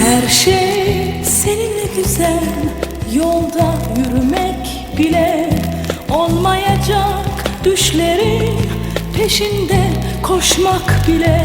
Her şey seninle güzel Yolda yürümek bile Olmayacak. Düşlerin Peşinde koşmak bile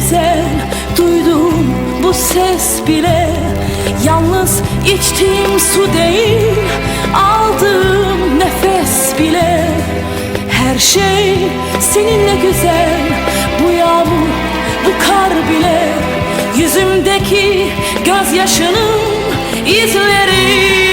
güzel Duyduğum bu ses bile. Yalnız içtiğim su değil Aldığım nefes bile. Her şey seninle güzel Bu yağmur, bu kar bile. Yüzümdeki gözyaşının izleri